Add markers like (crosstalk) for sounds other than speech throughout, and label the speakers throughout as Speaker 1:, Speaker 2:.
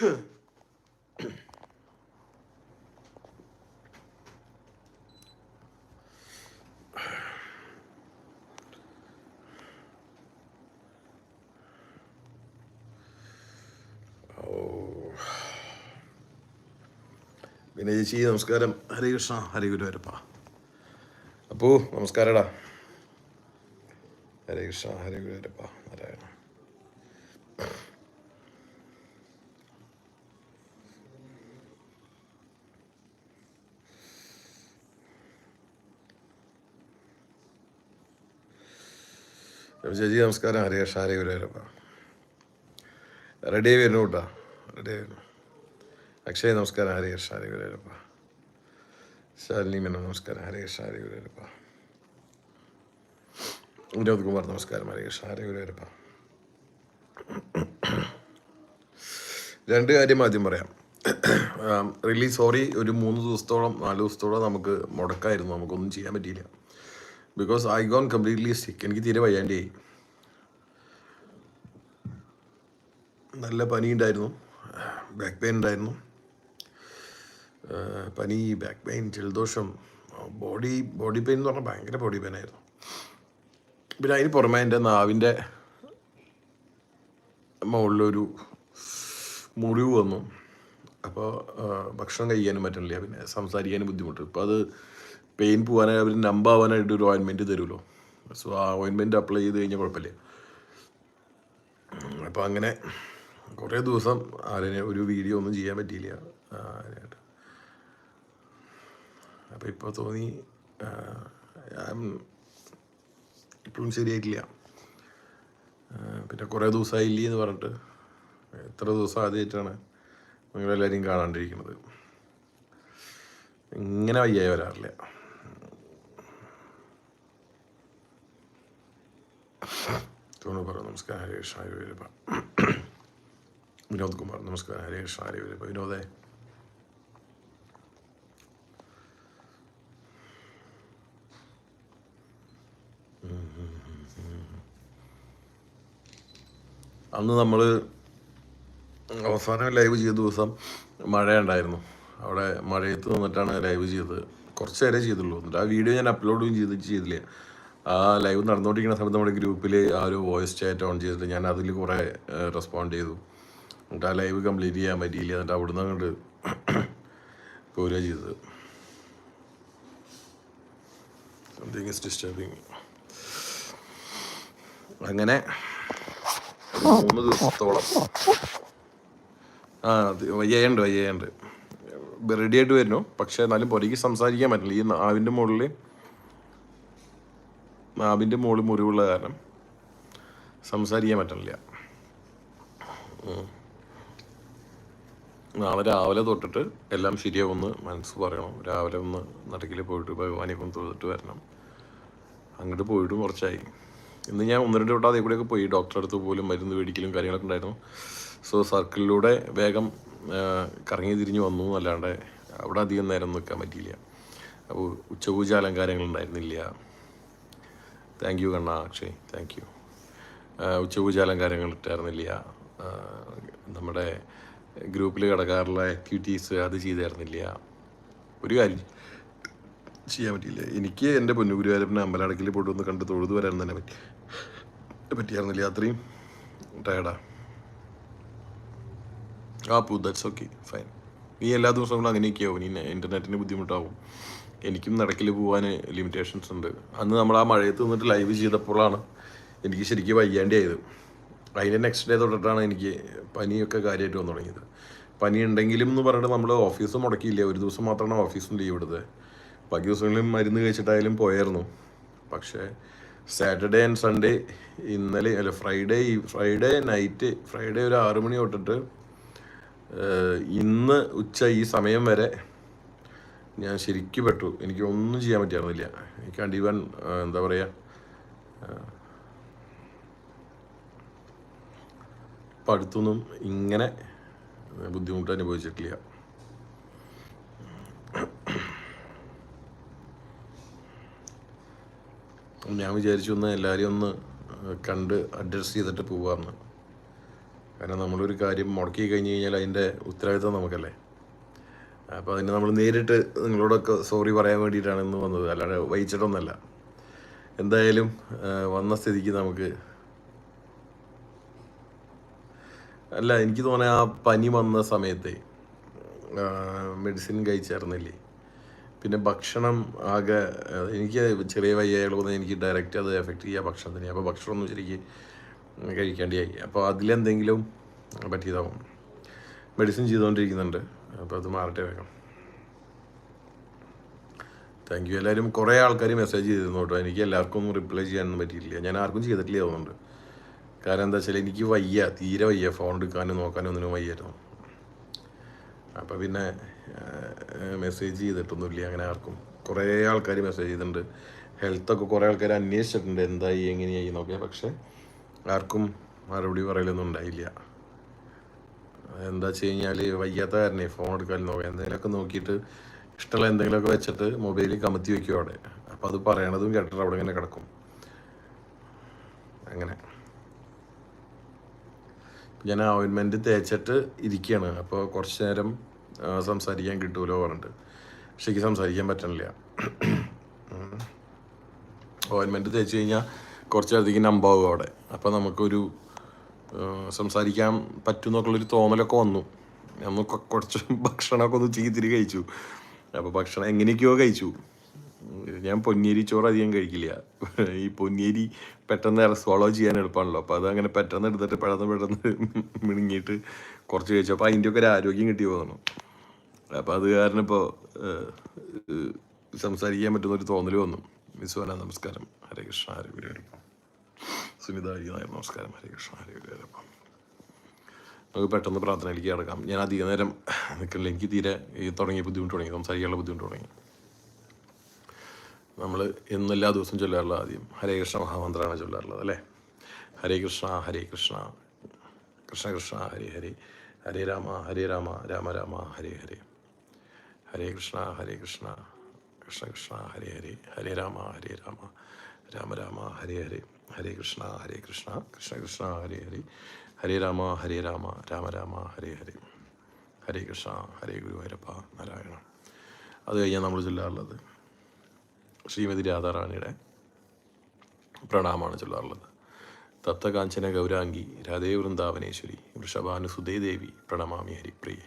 Speaker 1: പിന്നെ ചേച്ചി നമസ്കാരം. ഹരികൃഷ്ണ കൃഷ്ണ ഗുരുവരപ്പ. അപ്പൂ നമസ്കാരടാ. ഹരേ കൃഷ്ണ ഹരേ ഗുരുവരപ്പ നാരായണ ചേച്ചി നമസ്കാരം. ഹരേ കൃഷ്ണ ഹരേ ഗുരുവരപ്പ റെഡി വരുന്നു കേട്ടോ. റെഡി വരുന്നു. അക്ഷയ് നമസ്കാരം ഹരേ കൃഷ്ണ ഹരേ ഗുരുവരപ്പ ശാലിനി മേനോൻ നമസ്കാരം ഹരേ കൃഷ്ണ ഹരേ ഗുരുവരപ്പ വിനോദ് കുമാർ നമസ്കാരം ഹരേ കൃഷ്ണ ഹരേ ഗുരുവരപ്പ രണ്ട് കാര്യം ആദ്യം പറയാം. റിലീസ് സോറി ഒരു മൂന്ന് ദിവസത്തോളം നാല് ദിവസത്തോളം നമുക്ക് മുടക്കായിരുന്നു. നമുക്കൊന്നും ചെയ്യാൻ പറ്റിയില്ല. ബിക്കോസ് ഐ ഗോൺ കംപ്ലീറ്റ്ലി സിക്ക് എനിക്ക് തീരെ വയ്യാണ്ടി. നല്ല പനി ഉണ്ടായിരുന്നു ബാക്ക് പെയിൻ ഉണ്ടായിരുന്നു പനി ബാക്ക് പെയിൻ ജലദോഷം ബോഡി ബോഡി പെയിൻ എന്ന് പറഞ്ഞാൽ ഭയങ്കര ബോഡി പെയിൻ ആയിരുന്നു. പിന്നെ അതിന് പുറമെ എന്റെ നാവിന്റെ മുകളിലൊരു മുറിവ് വന്നു. അപ്പോൾ ഭക്ഷണം കഴിക്കാനും പറ്റണില്ല. പിന്നെ സംസാരിക്കാനും ബുദ്ധിമുട്ട്. ഇപ്പോൾ അത് പെയിൻ പോകാനായി അവർ നമ്പാവാനായിട്ട് ഒരു ഓയിൻമെന്റ് തരുമല്ലോ. സോ ആ ഓയിൻമെന്റ് അപ്ലൈ ചെയ്ത് കഴിഞ്ഞാൽ കുഴപ്പമില്ല. അപ്പോൾ അങ്ങനെ കുറേ ദിവസം അതിന് ഒരു വീഡിയോ ഒന്നും ചെയ്യാൻ പറ്റിയില്ല. അതിനായിട്ട് അപ്പോൾ ഇപ്പോൾ തോന്നി ഇപ്പോഴും ശരിയായിട്ടില്ല. പിന്നെ കുറേ ദിവസമായില്ലേ എന്ന് പറഞ്ഞിട്ട്. എത്ര ദിവസം ആദ്യമായിട്ടാണ് നിങ്ങളെല്ലാവരെയും കാണാണ്ടിരിക്കുന്നത്. ഇങ്ങനെ വയ്യായി വരാറില്ല. തോണു പറ നമസ്കാരം ഹരേ കൃഷ്ണ ഹരേ വിനോദ് കുമാർ നമസ്കാരം ഹരേ കൃഷ്ണ ഹരേ ഗുരുവരപ്പ. വിനോദേ അന്ന് നമ്മൾ അവസാനം ലൈവ് ചെയ്ത ദിവസം മഴയുണ്ടായിരുന്നു. അവിടെ മഴയത്ത് നിന്നിട്ടാണ് ലൈവ് ചെയ്തത്. കുറച്ച് നേരം ചെയ്തുള്ളൂ. എന്നിട്ട് ആ വീഡിയോ ഞാൻ അപ്ലോഡും ചെയ്ത് ചെയ്തില്ല. ആ ലൈവ് നടന്നുകൊണ്ടിരിക്കുന്ന സമയത്ത് നമ്മുടെ ഗ്രൂപ്പിൽ ആ ഒരു വോയിസ് ചാറ്റ് ഓൺ ചെയ്തിട്ട് ഞാൻ അതിൽ കുറേ റെസ്പോണ്ട് ചെയ്തു. എന്നിട്ട് ആ ലൈവ് കംപ്ലീറ്റ് ചെയ്യാൻ പറ്റിയില്ല. എന്നിട്ട് അവിടുന്ന് അങ്ങോട്ട് പോരുക ചെയ്തത്. സംതിങ് ഇസ് ഡിസ്റ്റർബിങ് അങ്ങനെ മൂന്ന് ദിവസത്തോളം. ആ അത് വയ്യായുണ്ട് വയ്യായുണ്ട് റെഡി ആയിട്ട് വരുന്നു. പക്ഷെ എന്നാലും പുറകെ സംസാരിക്കാൻ പറ്റില്ല. ഈ ആവിന്റെ മുകളിൽ നാവിന്റെ മുകളിൽ മുറിവുള്ള കാരണം സംസാരിക്കാൻ പറ്റണില്ല. നാളെ രാവിലെ തൊട്ടിട്ട് എല്ലാം ശരിയാവുമെന്ന് മനസ്സ് പറയണം. രാവിലെ ഒന്ന് നടക്കിൽ പോയിട്ട് ഭഗവാനെ കൊണ്ട് തൊഴുതിട്ട് വരണം. അങ്ങോട്ട് പോയിട്ട് കുറച്ചായി. ഇന്ന് ഞാൻ ഒന്ന് രണ്ട് വട്ടം കൂടെയൊക്കെ പോയി. ഡോക്ടറെ അടുത്ത് പോലും മരുന്ന് മേടിക്കലും കാര്യങ്ങളൊക്കെ ഉണ്ടായിരുന്നു. സോ സർക്കിളിലൂടെ വേഗം കറങ്ങി തിരിഞ്ഞ് വന്നു എന്നല്ലാണ്ട് അവിടെ അധികം നേരം നിൽക്കാൻ പറ്റിയില്ല. അപ്പോൾ ഉച്ചപൂജ അലങ്കാരങ്ങൾ ഉണ്ടായിരുന്നില്ല. Thank you Kanna. Akshay thank you ഉച്ചപൂജ അലങ്കാരങ്ങൾ ഇട്ടായിരുന്നില്ല. നമ്മുടെ ഗ്രൂപ്പിൽ കിടക്കാറുള്ള ആക്ടിവിറ്റീസ് അത് ചെയ്തായിരുന്നില്ല. ഒരു കാര്യം ചെയ്യാൻ പറ്റിയില്ല. എനിക്ക് എന്റെ പൊന്നുഗുരുവായൂരപ്പനെ അമ്പലടക്കിൽ പോയിട്ട് ഒന്ന് കണ്ട് തൊഴുതു വരാൻ തന്നെ പറ്റി പറ്റിയായിരുന്നില്ല. അത്രയും ടയർഡാ ആ. പൂ ദാറ്റ്സ് ഓക്കെ ഫൈൻ നീ എല്ലാ ദിവസങ്ങളും അങ്ങനെയൊക്കെയാവും. നീ ഇന്റർനെറ്റിന് ബുദ്ധിമുട്ടാവും. എനിക്കും നടക്കിൽ പോകാൻ ലിമിറ്റേഷൻസ് ഉണ്ട്. അന്ന് നമ്മൾ ആ മഴയത്ത് നിന്നിട്ട് ലൈവ് ചെയ്തപ്പോഴാണ് എനിക്ക് ശരിക്കും വയ്യാണ്ടിയായത് അതിന്റെ നെക്സ്റ്റ് ഡേ തൊട്ടിട്ടാണ് എനിക്ക് പനിയൊക്കെ കാര്യമായിട്ട് വന്നു തുടങ്ങിയത്. പനി ഉണ്ടെങ്കിലും എന്ന് പറഞ്ഞിട്ട് നമ്മൾ ഓഫീസ് മുടക്കിയില്ല. ഒരു ദിവസം മാത്രമാണ് ഓഫീസും ലീവ് എടുത്തത് ബാക്കി ദിവസങ്ങളിലും മരുന്ന് കഴിച്ചിട്ടായാലും പോയായിരുന്നു. പക്ഷേ സാറ്റർഡേ ആൻഡ് സൺഡേ ഇന്നലെ അല്ല ഫ്രൈഡേ ഫ്രൈഡേ നൈറ്റ് ഫ്രൈഡേ ഒരു ആറു മണി തൊട്ടിട്ട് ഇന്ന് ഉച്ച ഈ സമയം വരെ ഞാൻ ശരിക്കും പെട്ടു. എനിക്ക് ഒന്നും ചെയ്യാൻ പറ്റിയായിരുന്നില്ല എനിക്ക് അടിവൻ എന്താ പറയുക ഇപ്പം അടുത്തൊന്നും ഇങ്ങനെ ബുദ്ധിമുട്ട് അനുഭവിച്ചിട്ടില്ല. ഞാൻ വിചാരിച്ചു ഒന്ന് എല്ലാവരെയും ഒന്ന് കണ്ട് അഡ്രസ് ചെയ്തിട്ട് പോവാമെന്ന് കാരണം നമ്മളൊരു കാര്യം മുടക്കി കഴിഞ്ഞ് കഴിഞ്ഞാൽ അതിന്റെ ഉത്തരവാദിത്വം നമുക്കല്ലേ? അപ്പോൾ അതിന് നമ്മൾ നേരിട്ട് നിങ്ങളോടൊക്കെ സോറി പറയാൻ വേണ്ടിയിട്ടാണ് ഇന്ന് വന്നത്. അല്ലാതെ വഹിച്ചിട്ടൊന്നല്ല. എന്തായാലും വന്ന സ്ഥിതിക്ക് നമുക്ക് അല്ല എനിക്ക് തോന്നുന്നത് ആ പനി വന്ന സമയത്തെ മെഡിസിൻ കഴിച്ചായിരുന്നില്ലേ? പിന്നെ ഭക്ഷണം ആകെ എനിക്ക് ചെറിയ വയ്യായകളൊന്നും എനിക്ക് ഡയറക്റ്റ് അത് എഫക്റ്റ് ചെയ്യുക ഭക്ഷണത്തിന് അപ്പോൾ ഭക്ഷണമൊന്നും ശരിക്ക് കഴിക്കേണ്ടിയായി. അപ്പോൾ അതിലെന്തെങ്കിലും പറ്റിയതാവും. മെഡിസിൻ ചെയ്തുകൊണ്ടിരിക്കുന്നുണ്ട് അപ്പോൾ അത് മാറട്ടെ വേഗം. താങ്ക് യു എല്ലാവരും കുറേ ആൾക്കാർ മെസ്സേജ് ചെയ്തിരുന്നു കേട്ടോ. എനിക്ക് എല്ലാവർക്കും ഒന്നും റിപ്ലൈ ചെയ്യാനൊന്നും പറ്റിയില്ല ഞാൻ ആർക്കും ചെയ്തിട്ടില്ല തോന്നുന്നുണ്ട്. കാരണം എന്താ വെച്ചാൽ എനിക്ക് വയ്യ. തീരെ വയ്യ. ഫോൺ എടുക്കാനും നോക്കാനും ഒന്നിനും വയ്യായിരുന്നു. അപ്പോൾ പിന്നെ മെസ്സേജ് ചെയ്തിട്ടൊന്നുമില്ല അങ്ങനെ ആർക്കും. കുറേ ആൾക്കാർ മെസ്സേജ് ചെയ്തിട്ടുണ്ട്. ഹെൽത്തൊക്കെ കുറേ ആൾക്കാർ അന്വേഷിച്ചിട്ടുണ്ട്. എന്തായി എങ്ങനെയായി എന്നൊക്കെ. പക്ഷേ ആർക്കും മറുപടി പറയലൊന്നും ഉണ്ടായില്ല. എന്താ വെച്ച് കഴിഞ്ഞാൽ വയ്യാത്ത കാരണേ ഫോൺ എടുക്കാൻ നോക്കുക എന്തെങ്കിലുമൊക്കെ നോക്കിയിട്ട് ഇഷ്ടമുള്ള എന്തെങ്കിലുമൊക്കെ വെച്ചിട്ട് മൊബൈലിൽ കമത്തി വെക്കും അവിടെ. അപ്പം അത് പറയണതും കേട്ടിട്ട് അവിടെ ഇങ്ങനെ കിടക്കും. അങ്ങനെ. ഞാൻ ഓയിൻമെന്റ് തേച്ചിട്ട് ഇരിക്കുകയാണ് അപ്പോൾ കുറച്ച് നേരം സംസാരിക്കാൻ കിട്ടുമല്ലോ പറഞ്ഞിട്ട്. പക്ഷേ എനിക്ക് സംസാരിക്കാൻ പറ്റണില്ല. ഓയിൻമെന്റ് തേച്ച് കഴിഞ്ഞാൽ കുറച്ച് അധികം നമ്പാവും അവിടെ. അപ്പോൾ നമുക്കൊരു സംസാരിക്കാൻ പറ്റും എന്നൊക്കെയുള്ളൊരു തോന്നലൊക്കെ വന്നു. നമ്മൾ കുറച്ച് (laughs) ഭക്ഷണമൊക്കെ ഒന്ന് ചീത്തിരി കഴിച്ചു. അപ്പോൾ ഭക്ഷണം എങ്ങനെയൊക്കെയോ കഴിച്ചു. ഞാൻ പൊന്നിയരി ചോറ് അധികം കഴിക്കില്ല. ഈ പൊന്നിയരി പെട്ടെന്ന് സ്വളോ ചെയ്യാൻ എളുപ്പമാണല്ലോ. അപ്പോൾ അത് അങ്ങനെ പെട്ടെന്ന് എടുത്തിട്ട് പെട്ടെന്ന് പെട്ടെന്ന് (laughs) മിണുങ്ങിയിട്ട് കുറച്ച് കഴിച്ചു. അപ്പോൾ അതിന്റെയൊക്കെ ഒരു ആരോഗ്യം കിട്ടി പോകുന്നു അപ്പോൾ അത് കാരണം ഇപ്പോൾ സംസാരിക്കാൻ പറ്റുന്ന ഒരു തോന്നൽ വന്നു. മിസ് വിശ്വന നമസ്കാരം. ഹരേ കൃഷ്ണ ഹരേ ഗുരുവരപ്പം സുനിത ഹരി നായർ നമസ്കാരം. ഹരേ കൃഷ്ണ ഹരേ ഗുരുവരപ്പം നമുക്ക് പെട്ടെന്ന് പ്രാർത്ഥനയിലേക്ക് കിടക്കാം. ഞാൻ അധിക നേരം നിൽക്കില്ല എനിക്ക് തീരെ ഈ തുടങ്ങിയ ബുദ്ധിമുട്ട് തുടങ്ങി. സംസാരിക്കാനുള്ള ബുദ്ധിമുട്ട് തുടങ്ങി. നമ്മൾ എന്നും എല്ലാ ദിവസവും ചൊല്ലാറുള്ളത് ആദ്യം ഹരേ കൃഷ്ണ മഹാമന്ത്രമാണ് ചൊല്ലാറുള്ളത് അല്ലേ? ഹരേ കൃഷ്ണ ഹരേ കൃഷ്ണ. കൃഷ്ണ കൃഷ്ണ ഹരേ ഹരേ. ഹരേ രാമ ഹരേ രാമ രാമ രാമ ഹരേ ഹരേ. ഹരേ കൃഷ്ണ ഹരേ കൃഷ്ണ. കൃഷ്ണ കൃഷ്ണ ഹരേ ഹരേ. ഹരേ രാമ ഹരേ രാമ. രാമ രാമ ഹരേ ഹരേ. ഹരേ കൃഷ്ണ ഹരേ കൃഷ്ണ കൃഷ്ണ കൃഷ്ണ ഹരേ ഹരി ഹരേ രാമ ഹരേ രാമ രാമ രാമ ഹരേ ഹരി ഹരേ കൃഷ്ണ ഹരേ ഗുരുവായൂരപ്പ നാരായണ അത് കഴിഞ്ഞാൽ നമ്മൾ ചൊല്ലാറുള്ളത് ശ്രീമതി രാധാറാണിയുടെ പ്രണാമമാണ് ചൊല്ലാറുള്ളത്. തത്തകാഞ്ചന ഗൗരാംഗി രാധേ വൃന്ദാവനേശ്വരി വൃഷഭാനുസുതേ ദേവി പ്രണമാമി ഹരിപ്രിയെ.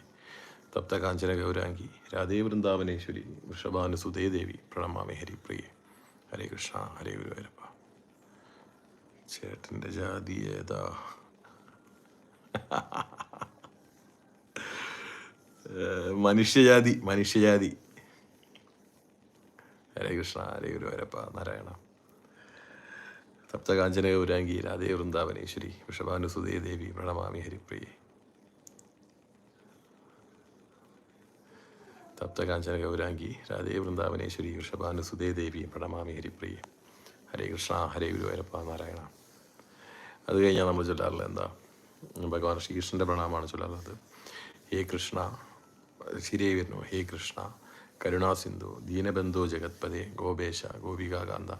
Speaker 1: തപ്തകാഞ്ചന ഗൗരാംഗി രാധേ വൃന്ദാവനേശ്വരി വൃഷഭാനുസുതേ ദേവി പ്രണമാമി ഹരിപ്രിയെ. ഹരേ കൃഷ്ണ ഹരേ ഗുരുവായൂരപ്പ ചേട്ടന്റെ ജാതി ഏതാ? മനുഷ്യജാതി മനുഷ്യജാതി. ഹരേ കൃഷ്ണ ഹരേ ഗുരുവരപ്പ നാരായണ. സപ്തകാഞ്ചന ഗൗരാംഗി രാധേ വൃന്ദാവനേശ്വരി വൃഷഭാനുസുതേ ദേവി പ്രണമാമി ഹരിപ്രിയെ. സപ്തകാഞ്ചന ഗൗരാംഗി രാധേ വൃന്ദാവനേശ്വരി വൃഷഭാനുസുതേ ദേവി പ്രണമാമി ഹരിപ്രിയെ. ഹരേ കൃഷ്ണ ഹരേ ഗുരുവായൂരപ്പ നാരായണ. അത് കഴിഞ്ഞാൽ നമ്മൾ ചൊല്ലാറുള്ളത് എന്താ? ഭഗവാൻ ശ്രീകൃഷ്ണന്റെ പ്രണാമമാണ് ചൊല്ലാറുള്ളത്. ഹേ കൃഷ്ണ ശരിയായി വരുന്നു ഹേ കൃഷ്ണ കരുണാസിന്ധു ദീനബന്ധു ജഗത്പതി ഗോപേശ ഗോപികാകാന്ത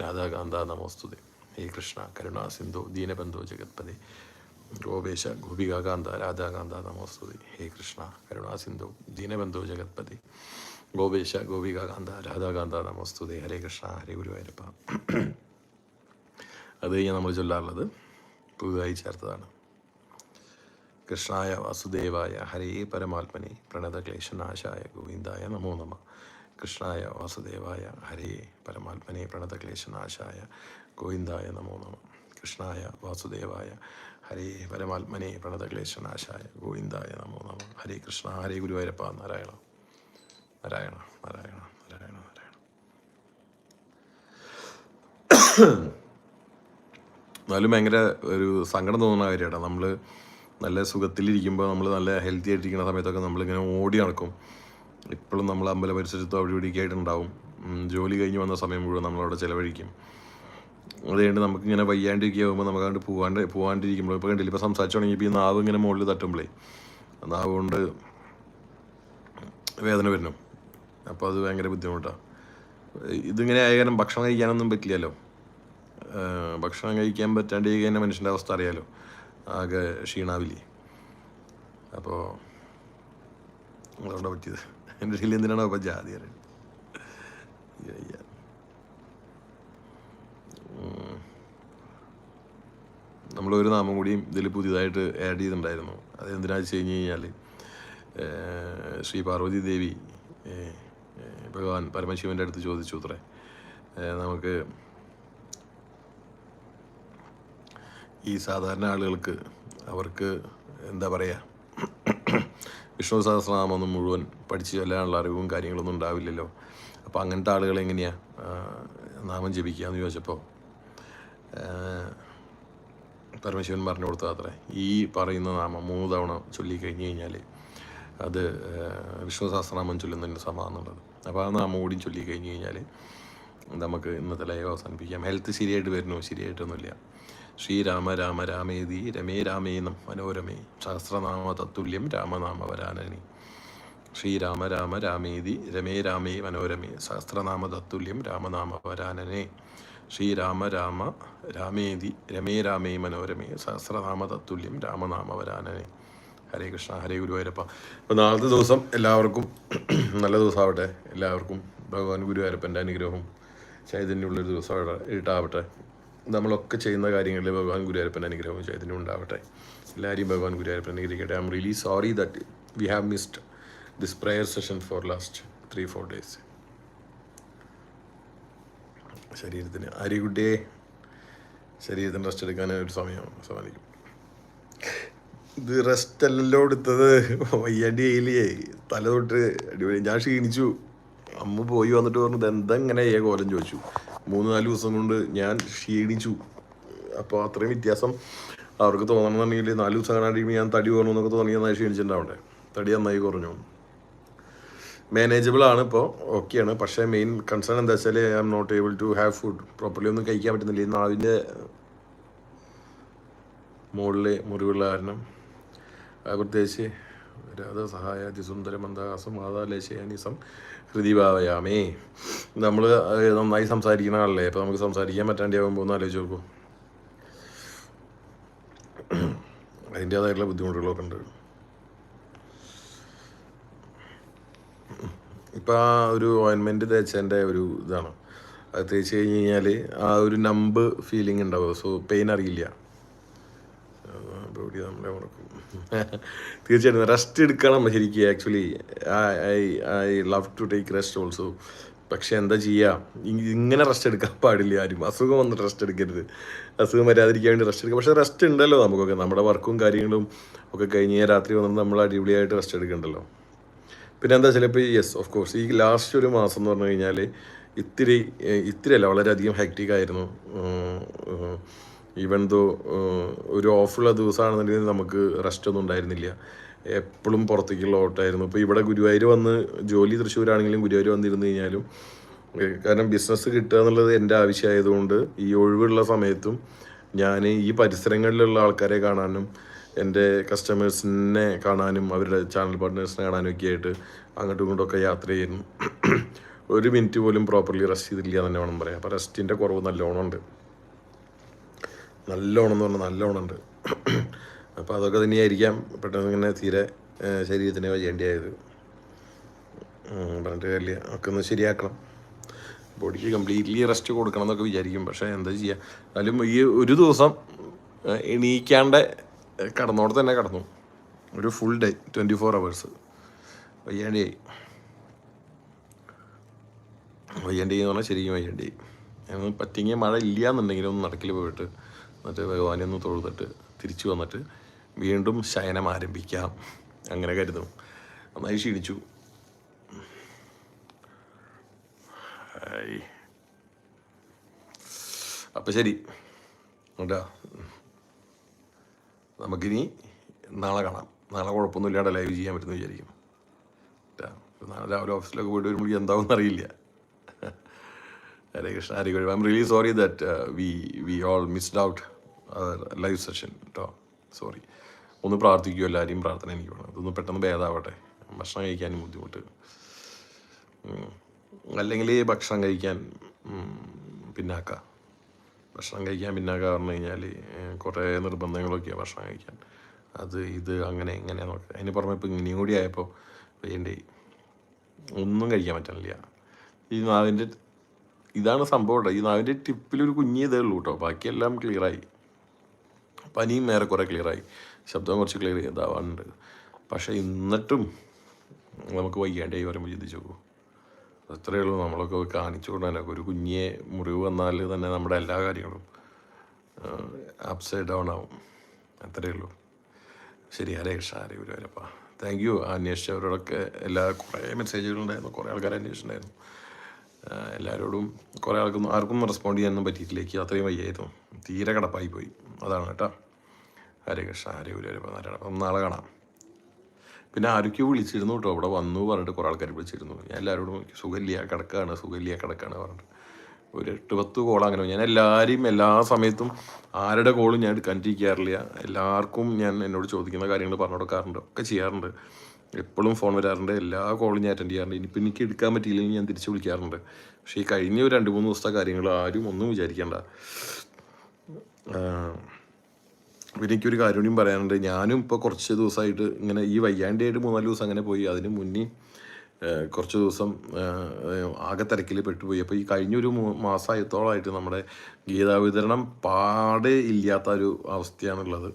Speaker 1: രാധാകാന്ത നമോസ്തുതി. ഹേ കൃഷ്ണ കരുണാസിന്ധു ദീനബന്ധു ജഗത്പതി ഗോപേശ ഗോപികാകാന്ത രാധാകാന്ത നമോസ്തുതി. ഹേ കൃഷ്ണ കരുണാസിന്ധു ദീനബന്ധു ജഗത്പദേ ഗോപേശ ഗോപികാകാന്ത രാധാകാന്ത നമസ്തുതി ഹരേ കൃഷ്ണ ഹരേ ഗുരുവായൂരപ്പ. അത് കഴിഞ്ഞാൽ നമ്മൾ ചൊല്ലാറുള്ളത് പുതുതായി ചേർത്തതാണ്. കൃഷ്ണായ വാസുദേവായ ഹരേ പരമാത്മനെ പ്രണതക്ലേശനാശായ ഗോവിന്ദായ നമോ നമ. കൃഷ്ണായ വാസുദേവായ ഹരേ പരമാത്മനെ പ്രണതക്ലേശനാശായ ഗോവിന്ദായ നമോ നമ. കൃഷ്ണായ വാസുദേവായ ഹരേ പരമാത്മനെ പ്രണതക്ലേശനാശായ ഗോവിന്ദായ നമോ നമ. ഹരേ കൃഷ്ണ ഹരേ ഗുരുവായൂരപ്പ നാരായണ. നാരായണ നാരായണ നാരായണ നാരായണ. എന്നാലും ഭയങ്കര ഒരു സങ്കടം തോന്നുന്ന കാര്യമാണ് നമ്മൾ നല്ല സുഖത്തിലിരിക്കുമ്പോൾ നമ്മൾ നല്ല ഹെൽത്തി ആയിട്ടിരിക്കുന്ന സമയത്തൊക്കെ നമ്മളിങ്ങനെ ഓടി നടക്കും. ഇപ്പോഴും നമ്മൾ അമ്പല പരിസരത്തോ അവിടെ ഇവിടെയൊക്കെ ആയിട്ടുണ്ടാവും. ജോലി കഴിഞ്ഞ് വന്ന സമയം മുഴുവൻ നമ്മളവിടെ ചിലവഴിക്കും. അതുകൊണ്ട് നമുക്കിങ്ങനെ വയ്യാണ്ടിരിക്കുക ആകുമ്പോൾ നമുക്ക് അങ്ങോട്ട് പോകാണ്ട് പോകാണ്ടിരിക്കുമ്പോൾ ഇപ്പോൾ കണ്ടില്ല ഇപ്പോൾ സംസാരിച്ചു തുടങ്ങിയപ്പോൾ ഈ നാവ് ഇങ്ങനെ മുകളിൽ തട്ടുമ്പോഴേ നാവ് കൊണ്ട് വേദന വരുന്നു. അപ്പോൾ അത് ഭയങ്കര ബുദ്ധിമുട്ടാണ്. ഇതിങ്ങനെ ആയ കാരണം ഭക്ഷണം കഴിക്കാനൊന്നും പറ്റില്ലല്ലോ. ഭക്ഷണം കഴിക്കാൻ പറ്റാണ്ട് തന്നെ മനുഷ്യന്റെ അവസ്ഥ അറിയാലോ. ആകെ ക്ഷീണാവില്ലേ. അപ്പോൾ അതുകൊണ്ടാണ് പറ്റിയത്. എന്റെ ഇടയിൽ എന്തിനാണോ അപ്പോൾ ജാതി അറിയാം. നമ്മളൊരു നാമം കൂടിയും ഇതിൽ പുതിയതായിട്ട് ആഡ് ചെയ്തിട്ടുണ്ടായിരുന്നു. അത് എന്തിനാണെന്ന് വെച്ച് കഴിഞ്ഞ് കഴിഞ്ഞാൽ ശ്രീ പാർവതി ദേവി ഭഗവാൻ പരമശിവന്റെ അടുത്ത് ചോദിച്ചു അത്രേ നമുക്ക് ഈ സാധാരണ ആളുകൾക്ക് അവർക്ക് എന്താ പറയുക വിഷ്ണു സഹസ്രനാമൊന്നും മുഴുവൻ പഠിച്ച് ചൊല്ലാനുള്ള അറിവും കാര്യങ്ങളൊന്നും ഉണ്ടാവില്ലല്ലോ. അപ്പോൾ അങ്ങനത്തെ ആളുകൾ എങ്ങനെയാണ് നാമം ജപിക്കുക എന്ന് ചോദിച്ചപ്പോൾ പരമശിവൻ പറഞ്ഞു കൊടുത്തത് അത്രേ ഈ പറയുന്ന നാമം മൂന്ന് തവണ ചൊല്ലി കഴിഞ്ഞ് കഴിഞ്ഞാൽ അത് വിഷ്ണു സഹസ്രനാമം ചൊല്ലുന്നതിന് സമാന്നുള്ളത് അപ്പോൾ ആ നാമം കൂടി ചൊല്ലി കഴിഞ്ഞ് കഴിഞ്ഞാൽ നമുക്ക് ഇന്നത്തെ ലൈവ് അവസാനിപ്പിക്കാം. ഹെൽത്ത് ശരിയായിട്ട് വരുന്നു? ശരിയായിട്ടൊന്നുമില്ല. ശ്രീരാമ രാമ രാമേതി രമേ രാമേനം മനോരമേ സഹസ്രനാമ തത്തുല്യം രാമനാമ വരാനനി. ശ്രീരാമ രാമ രാമേതി രമേ രാമേ മനോരമേ സഹസ്രനാമ തത്തുല്യം രാമനാമ വരാനനെ. ശ്രീരാമ രാമ രാമേതി രമേ രാമേ മനോരമേ സഹസ്രനാമ തത്തുല്യം രാമനാമ വരാനനെ. ഹരേ കൃഷ്ണ ഹരേ ഗുരുവായൂരപ്പ. അപ്പോൾ നാളത്തെ ദിവസം എല്ലാവർക്കും നല്ല ദിവസമാവട്ടെ. എല്ലാവർക്കും ഭഗവാൻ ഗുരുവായൂരപ്പന്റെ അനുഗ്രഹവും ചൈതന്യമുള്ളൊരു ദിവസം ഇട്ടാവട്ടെ നമ്മളൊക്കെ ചെയ്യുന്ന കാര്യങ്ങളിൽ ഭഗവാൻ ഗുരുവായൂരപ്പന്റെ അനുഗ്രഹവും ചൈതന്യം ഉണ്ടാവട്ടെ. എല്ലാവരെയും ഭഗവാൻ ഗുരുവായൂരപ്പൻ അനുഗ്രഹിക്കട്ടെ. I'm really sorry that we have missed this prayer session for last three four days ശരീരത്തിന് ആര്യകുട്ടിയെ ശരീരത്തിന് റെസ്റ്റ് എടുക്കാൻ ഒരു സമയം സമ്മാനിക്കും ഇത് റെസ്റ്റ് അല്ലല്ലോ എടുത്തത്. വയ്യാണ്ടിയില്ലേ തല തൊട്ട് അടിപൊളി. ഞാൻ ക്ഷീണിച്ചു. അമ്മ പോയി വന്നിട്ട് പറഞ്ഞു "ഇത് എന്താ ഇങ്ങനെ ഏ കോലം ചോദിച്ചു. മൂന്ന് നാല് ദിവസം കൊണ്ട് ഞാൻ ക്ഷീണിച്ചു. അപ്പോൾ അത്രയും വ്യത്യാസം അവർക്ക് തോന്നണമെന്നുണ്ടെങ്കിൽ നാല് ദിവസം കാണാണ്ടിരിക്കുമ്പോൾ ഞാൻ തടി കുറഞ്ഞു എന്നൊക്കെ തോന്നി നന്നായി ക്ഷീണിച്ചിട്ടുണ്ടാവട്ടെ. തടി നന്നായി കുറഞ്ഞു. മാനേജബിൾ ആണ് ഇപ്പോൾ ഓക്കെയാണ് പക്ഷേ മെയിൻ കൺസേൺ എന്താ വെച്ചാൽ I am not able to have food properly ഒന്നും കഴിക്കാൻ പറ്റുന്നില്ല. ഈ നാവിന്റെ മുകളിലെ മുറിവുള്ള കാരണം. പ്രത്യേകിച്ച് രാധ സഹായാതി സുന്ദര മന്ദഹാസം മാതാലേശയാനിസം ഹൃതിഭാവയാമേ നമ്മൾ നന്നായി സംസാരിക്കുന്ന ആളല്ലേ അപ്പോൾ നമുക്ക് സംസാരിക്കാൻ പറ്റാണ്ടാകുമ്പോൾ ഒന്ന് ആലോചിച്ച് നോക്കൂ. അതിന്റേതായിട്ടുള്ള ബുദ്ധിമുട്ടുകളൊക്കെ ഉണ്ട്. ഇപ്പം ആ ഒരു ഓയിൻമെന്റ് തേച്ചതിന്റെ ഒരു ഇതാണ്. അത് തേച്ച് കഴിഞ്ഞ് കഴിഞ്ഞാൽ ആ ഒരു നമ്പ് ഫീലിംഗ് ഉണ്ടാവുക സോ പെയിൻ അറിയില്ല. ബോഡി നമ്മളെ ഉറക്കും തീർച്ചയായിട്ടും. റെസ്റ്റ് എടുക്കണം. ശരിക്കും actually I I love to take rest also പക്ഷെ എന്താ ചെയ്യുക ഇങ്ങനെ റെസ്റ്റ് എടുക്കാൻ പാടില്ല ആരും. അസുഖം വന്നിട്ട് റെസ്റ്റ് എടുക്കരുത്. അസുഖം വരാതിരിക്കാൻ വേണ്ടി റെസ്റ്റ് എടുക്കുക പക്ഷേ റെസ്റ്റ് ഉണ്ടല്ലോ നമുക്കൊക്കെ. നമ്മുടെ വർക്കും കാര്യങ്ങളും ഒക്കെ കഴിഞ്ഞ് രാത്രി വന്നിട്ട് നമ്മൾ അടിപൊളിയായിട്ട് റെസ്റ്റ് എടുക്കണ്ടല്ലോ. പിന്നെ എന്താ വെച്ചാൽ ഇപ്പോൾ യെസ് ഓഫ് കോഴ്സ് ഈ ലാസ്റ്റ് ഒരു മാസം എന്ന് പറഞ്ഞു കഴിഞ്ഞാൽ ഇത്തിരി ഇത്തിരി അല്ല വളരെയധികം ഹെക്റ്റിക് ആയിരുന്നു. ഈവൻ ദോ ഒരു ഓഫുള്ള ദിവസമാണെന്നുണ്ടെങ്കിൽ നമുക്ക് റെസ്റ്റ് ഒന്നും ഉണ്ടായിരുന്നില്ല. എപ്പോഴും പുറത്തേക്കുള്ള ഓട്ടമായിരുന്നു. ഇപ്പോൾ ഇവിടെ ഗുരുവായൂർ വന്ന് ജോലി തൃശ്ശൂരാണെങ്കിലും ഗുരുവായൂർ വന്നിരുന്നു കഴിഞ്ഞാലും കാരണം ബിസിനസ് കിട്ടുക എന്നുള്ളത് എന്റെ ആവശ്യമായതുകൊണ്ട് ഈ ഒഴിവുള്ള സമയത്തും ഞാൻ ഈ പരിസരങ്ങളിലുള്ള ആൾക്കാരെ കാണാനും എന്റെ കസ്റ്റമേഴ്സിനെ കാണാനും അവരുടെ ചാനൽ പാർട്ട്നേഴ്സിനെ കാണാനും ഒക്കെ ആയിട്ട് അങ്ങോട്ടും ഇങ്ങോട്ടും ഒക്കെ യാത്ര ചെയ്യുന്നു. ഒരു മിനിറ്റ് പോലും പ്രോപ്പർലി റെസ്റ്റ് ചെയ്തില്ല തന്നെ വേണം പറയാം അപ്പോൾ റെസ്റ്റിന്റെ കുറവ് നല്ലോണം ഉണ്ട്. നല്ലോണം എന്ന് പറഞ്ഞാൽ നല്ലോണം ഉണ്ട്. അപ്പോൾ അതൊക്കെ തന്നെയായിരിക്കാം പെട്ടെന്ന് ഇങ്ങനെ തീരെ ശരീരത്തിന് വയ്യേണ്ടിയായത് ഉം, പറഞ്ഞിട്ട് കാര്യമില്ല. ഒക്കെ ഒന്ന് ശരിയാക്കണം. ബോഡിക്ക് കംപ്ലീറ്റ്ലി റെസ്റ്റ് കൊടുക്കണം എന്നൊക്കെ വിചാരിക്കും. പക്ഷേ എന്താ ചെയ്യുക എന്നാലും ഈ ഒരു ദിവസം എണീക്കാണ്ട് കടന്നോടെ തന്നെ കടന്നു. ഒരു full day twenty four hours വയ്യാണ്ടി എന്ന് പറഞ്ഞാൽ ശരിക്കും വയ്യാണ്ടിയായി ഒന്ന് പറ്റിങ്ങിയ മഴ ഇല്ല എന്നുണ്ടെങ്കിലും ഒന്ന് നടക്കിൽ പോയിട്ട്. എന്നിട്ട് ഭഗവാനെ ഒന്ന് തൊഴുതിട്ട് തിരിച്ചു വന്നിട്ട് വീണ്ടും ശയനം ആരംഭിക്കാം. അങ്ങനെ കരുതും. നന്നായി ക്ഷീണിച്ചു. അപ്പം ശരി. കേട്ടോ നമുക്കിനി നാളെ കാണാം. നാളെ കുഴപ്പമൊന്നുമില്ലാണ്ട് ലൈവ് ചെയ്യാൻ പറ്റുമെന്ന് വിചാരിക്കും. നാളെ രാവിലെ ഓഫീസിലൊക്കെ പോയിട്ട് വരുമ്പോൾ എന്താവും അറിയില്ല. Hare Krishna Hari I'm really sorry that we we all missed out live session കേട്ടോ സോറി ഒന്ന് പ്രാർത്ഥിക്കുമോ എല്ലാവരെയും പ്രാർത്ഥന എനിക്ക് വേണം. ഇതൊന്ന് പെട്ടെന്ന് ഭേദമാവട്ടെ ഭക്ഷണം കഴിക്കാനും ബുദ്ധിമുട്ട്. അല്ലെങ്കിൽ ഭക്ഷണം കഴിക്കാൻ പിന്നാക്ക. ഭക്ഷണം കഴിക്കാൻ പിന്നാക്ക പറഞ്ഞു കഴിഞ്ഞാൽ കുറേ നിർബന്ധങ്ങളൊക്കെയാണ് ഭക്ഷണം കഴിക്കാൻ. അത് ഇത് അങ്ങനെ ഇങ്ങനെ നോക്കുക അതിന് പുറമെ ഇപ്പോൾ ഇങ്ങനെയും കൂടി ആയപ്പോൾ വേണ്ടേ ഒന്നും കഴിക്കാൻ പറ്റണില്ല. ഈ നാവിന്റെ ഇതാണ് സംഭവം കേട്ടോ. ഈ നാവിന്റെ ടിപ്പിലൊരു കുഞ്ഞി ഇതേ ഉള്ളൂ കേട്ടോ. ബാക്കിയെല്ലാം ക്ലിയറായി പനിയും ഏറെ കുറേ ക്ലിയറായി ശബ്ദം കുറച്ച് ക്ലിയർ ചെയ്താവാനുണ്ട് പക്ഷേ എന്നിട്ടും നമുക്ക് വയ്യാണ്ടായി വരുമ്പോൾ ചിന്തിച്ചു പോകും അത്രയേ ഉള്ളൂ. നമ്മളൊക്കെ കാണിച്ചു കൊണ്ടാനൊക്കെ ഒരു കുഞ്ഞിയെ മുറിവ് വന്നാൽ തന്നെ നമ്മുടെ എല്ലാ കാര്യങ്ങളും അപ്സൈഡ് ഡൗൺ ആവും. അത്രയേ ഉള്ളൂ. ശരി ഹരേ ഹരേ ഗുരുവരപ്പ താങ്ക് യു അന്വേഷിച്ചവരോടൊക്കെ എല്ലാ കുറേ മെസ്സേജുകളുണ്ടായിരുന്നു കുറേ ആൾക്കാർ അന്വേഷിച്ചിട്ടുണ്ടായിരുന്നു. എല്ലാവരോടും കുറേ ആൾക്കൊന്നും ആർക്കും റെസ്പോണ്ട് ചെയ്യാനൊന്നും പറ്റിയിട്ടില്ല. എനിക്ക് അത്രയും വയ്യായിരുന്നു. തീരെ കടപ്പായി പോയി. അതാണ് കേട്ടോ. ഹരേ കൃഷ്ണ ഹരേ ഗുരുവരപ്പ നാരായണ അപ്പം നാളെ കാണാം. പിന്നെ ആരൊക്കെയോ വിളിച്ചിരുന്നു കേട്ടോ. അവിടെ വന്നു പറഞ്ഞിട്ട് കുറേ ആൾക്കാർ വിളിച്ചിരുന്നു. ഞാൻ എല്ലാവരോടും എനിക്ക് സുഖമില്ല കിടക്കാണ് സുഖമില്ല കിടക്കാണ് പറഞ്ഞിട്ട്. ഒരു എട്ട് പത്ത് കോൾ അങ്ങനെ. ഞാൻ എല്ലാവരെയും എല്ലാ സമയത്തും ആരുടെ കോളും ഞാൻ എടുക്കാണ്ടിരിക്കാറില്ല എല്ലാവർക്കും ഞാൻ എന്നോട് ചോദിക്കുന്ന കാര്യങ്ങൾ പറഞ്ഞു കൊടുക്കാറുണ്ട്. ഒക്കെ ചെയ്യാറുണ്ട്. എപ്പോഴും ഫോൺ വരാറുണ്ട്. എല്ലാ കോളും ഞാൻ അറ്റൻഡ് ചെയ്യാറുണ്ട്. ഇനിയിപ്പോൾ എനിക്ക് എടുക്കാൻ പറ്റിയില്ലെങ്കിൽ ഞാൻ തിരിച്ച് വിളിക്കാറുണ്ട്. പക്ഷേ ഈ കഴിഞ്ഞ ഒരു രണ്ട് മൂന്ന് ദിവസത്തെ കാര്യങ്ങൾ ആരും ഒന്നും വിചാരിക്കണ്ട. പിന്നെ എനിക്കൊരു കാര്യം കൂടിയും പറയാനുണ്ട്. ഞാനും ഇപ്പോൾ കുറച്ച് ദിവസമായിട്ട് ഇങ്ങനെ ഈ വയ്യാണ്ടിയായിട്ട് മൂന്നാൽ ദിവസം അങ്ങനെ പോയി. അതിന് മുന്നേ കുറച്ച് ദിവസം ആകെ തിരക്കിൽ പെട്ടുപോയി. അപ്പോൾ ഈ കഴിഞ്ഞൊരു മാസമായത്തോളമായിട്ട് നമ്മുടെ ഗീതാവിതരണം പാടെ ഇല്ലാത്ത ഒരു അവസ്ഥയാണുള്ളത്.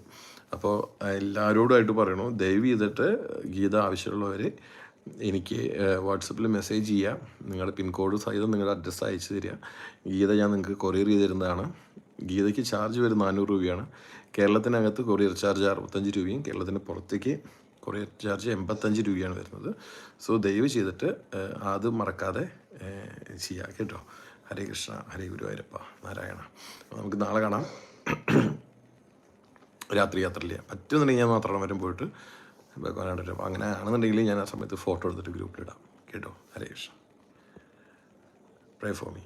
Speaker 1: അപ്പോൾ എല്ലാവരോടുമായിട്ട് പറയണു ദയവ് ചെയ്തിട്ട് ഗീത ആവശ്യമുള്ളവർ എനിക്ക് വാട്സപ്പിൽ മെസ്സേജ് ചെയ്യുക നിങ്ങളുടെ പിൻകോഡ് സഹിതം നിങ്ങളുടെ അഡ്രസ്സ് അയച്ചു തരിക ഗീത ഞാൻ നിങ്ങൾക്ക് കൊറിയർ ചെയ്ത് തരുന്നതാണ്. ഗീതയ്ക്ക് ചാർജ് വരുന്ന നാനൂറ് രൂപയാണ്. കേരളത്തിനകത്ത് കൊറിയർ ചാർജ് അറുപത്തഞ്ച് രൂപയും കേരളത്തിന് പുറത്തേക്ക് കൊറിയർ ചാർജ് എൺപത്തഞ്ച് രൂപയാണ് വരുന്നത്. സോ ദയവ് ചെയ്തിട്ട് അത് മറക്കാതെ ചെയ്യാം. കേട്ടോ. ഹരേ കൃഷ്ണ ഹരേ ഗുരുവായൂരപ്പ നാരായണ. നമുക്ക് നാളെ കാണാം. രാത്രി യാത്രയില്ല പറ്റുന്നുണ്ടെങ്കിൽ ഞാൻ മാത്രം വരും പോയിട്ട് ഭഗവാനായിട്ട് അപ്പോൾ അങ്ങനെ ആണെന്നുണ്ടെങ്കിൽ ഞാൻ ആ സമയത്ത് ഫോട്ടോ എടുത്തിട്ട് ഗ്രൂപ്പിലിടാം കേട്ടോ? Hare Krishna. Pray for me